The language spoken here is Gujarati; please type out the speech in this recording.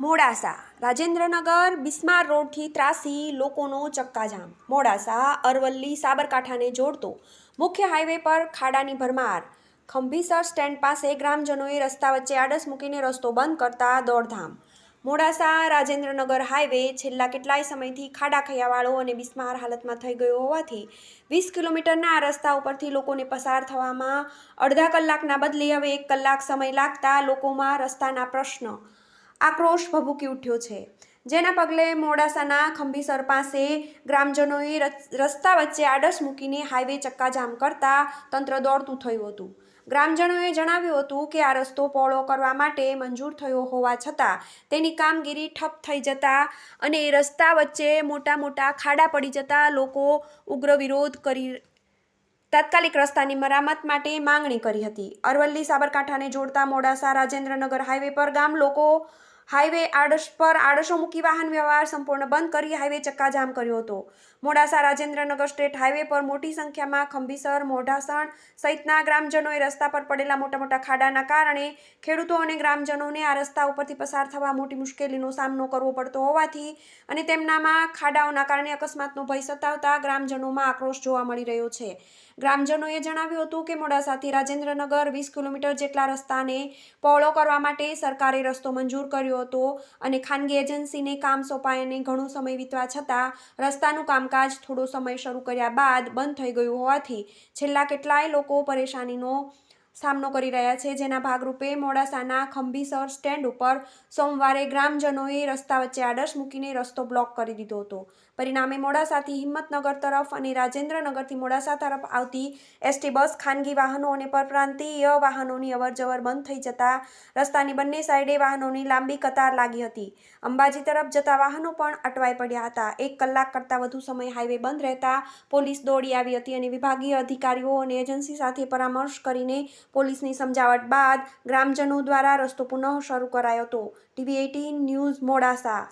મોડાસા, રાજેન્દ્રનગર, બિસ્માર રોડથી ત્રાસી લોકોનો ચક્કાજામ. મોડાસા, અરવલ્લી, સાબરકાંઠાને જોડતો મુખ્ય હાઈવે પર ખાડાની ભરમાર. ખંભીસર સ્ટેન્ડ પાસે ગ્રામજનોએ રસ્તા વચ્ચે આડસ મૂકીને રસ્તો બંધ કરતા દોડધામ. મોડાસા, રાજેન્દ્રનગર હાઈવે છેલ્લા કેટલાય સમયથી ખાડા ખૈયાવાળો અને બિસ્માર હાલતમાં થઈ ગયો હોવાથી વીસ કિલોમીટરના આ રસ્તા ઉપરથી લોકોને પસાર થવામાં અડધા કલાકના બદલે હવે એક કલાક સમય લાગતા લોકોમાં રસ્તાના પ્રશ્ન આક્રોશ ભભૂકી ઉઠ્યો છે. જેના પગલે મોડાસાના ખંભીસર પાસે ગ્રામજનોએ રસ- રસ્તા વચ્ચે આડસ મૂકીને હાઈવે ચક્કાજામ કરતા તંત્ર દોડતું થયું હતું. ગ્રામજનોએ જણાવ્યું હતું કે આ રસ્તો પહોળો કરવા માટે મંજૂર થયો હોવા છતાં તેની કામગીરી ઠપ થઈ જતા અને રસ્તા વચ્ચે મોટા મોટા ખાડા પડી જતા લોકો ઉગ્ર વિરોધ કરી, તાત્કાલિક રસ્તાની મરામત માટે માંગણી કરી હતી. અરવલ્લી સાબરકાંઠાને જોડતા મોડાસા રાજેન્દ્રનગર હાઈવે પર ગામ લોકો હાઈવે આડશ પર આડસો મૂકી વાહન વ્યવહાર સંપૂર્ણ બંધ કરી હાઈવે ચક્કાજામ કર્યો હતો. મોડાસા રાજેન્દ્રનગર સ્ટેટ હાઈવે પર મોટી સંખ્યામાં ખંભીસર, મોઢાસણ સહિતના ગ્રામજનોએ રસ્તા પર પડેલા મોટા મોટા ખાડાના કારણે ખેડૂતો અને ગ્રામજનોને આ રસ્તા ઉપરથી પસાર થવા મોટી મુશ્કેલીનો સામનો કરવો પડતો હોવાથી અને તેમનામાં ખાડાઓના કારણે અકસ્માતનો ભય સતાવતા ગ્રામજનોમાં આક્રોશ જોવા મળી રહ્યો છે. ગ્રામજનોએ જણાવ્યું હતું કે મોડાસાથી રાજેન્દ્રનગર વીસ કિલોમીટર જેટલા રસ્તાને પહોળો કરવા માટે સરકારે રસ્તો મંજૂર કર્યો હતો અને ખાનગી એજન્સીને કામ સોંપાયને ઘણો સમય વીતવા છતાં રસ્તાનું કામકાજ થોડો સમય શરૂ કર્યા બાદ બંધ થઈ ગયું હોવાથી છેલ્લા કેટલાય લોકો પરેશાનીનો સામનો કરી રહ્યા છે. જેના ભાગરૂપે મોડાસાના ખંભીસર સ્ટેન્ડ ઉપર સોમવારે ગ્રામજનોએ રસ્તા વચ્ચે આડર્શ મૂકીને રસ્તો બ્લોક કરી દીધો હતો. પરિણામે મોડાસાથી હિંમતનગર તરફ અને રાજેન્દ્રનગરથી મોડાસા તરફ આવતી એસટી બસ, ખાનગી વાહનો અને પરપ્રાંતીય વાહનોની અવરજવર બંધ થઈ જતા રસ્તાની બંને સાઈડે વાહનોની લાંબી કતાર લાગી હતી. અંબાજી તરફ જતા વાહનો પણ અટવાઈ પડ્યા હતા. એક કલાક કરતાં વધુ સમય હાઈવે બંધ રહેતા પોલીસ દોડી આવી હતી અને વિભાગીય અધિકારીઓ અને એજન્સી સાથે પરામર્શ કરીને પોલીસની સમજાવટ બાદ ગ્રામજનો દ્વારા રસ્તો પુનઃ શરૂ કરાયો હતો. TV eighteen news Modasa